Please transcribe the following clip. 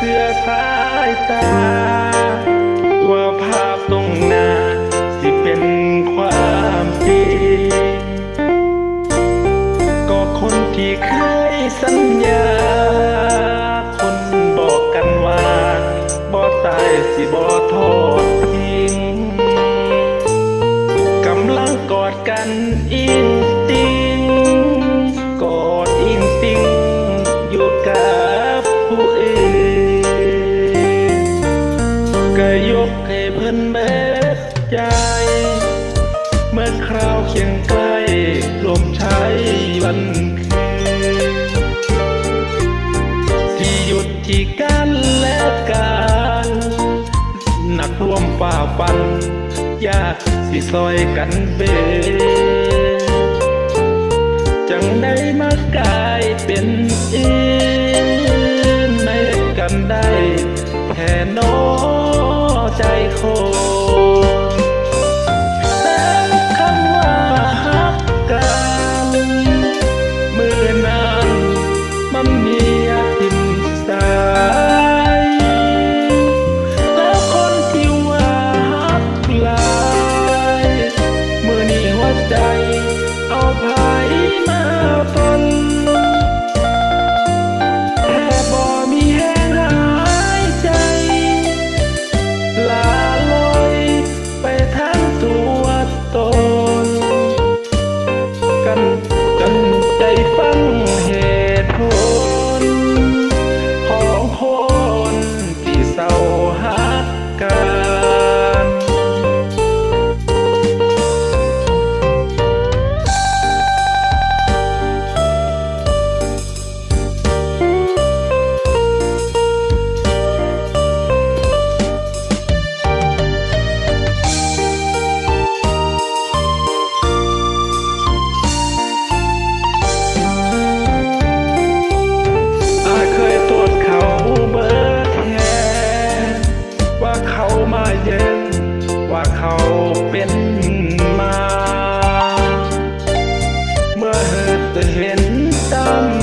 เสื้อสายตา ว่าภาพตรงหน้า สิเป็นความจริงก็คนที่เคยสัญญา คนบอกกันว่าบอตายสิบอทอดทิ้งกำลังกอดกันอี เพิ่นเบสใจ เมื่อคราวเคียงใกล้ลมใช้วันคืนที่หยุดที่กันและกันหนักร่วมฝ่าฟัน ยากสิซอยกันเบจังได้มากลายเป็นอี ใจคน quyện tâm.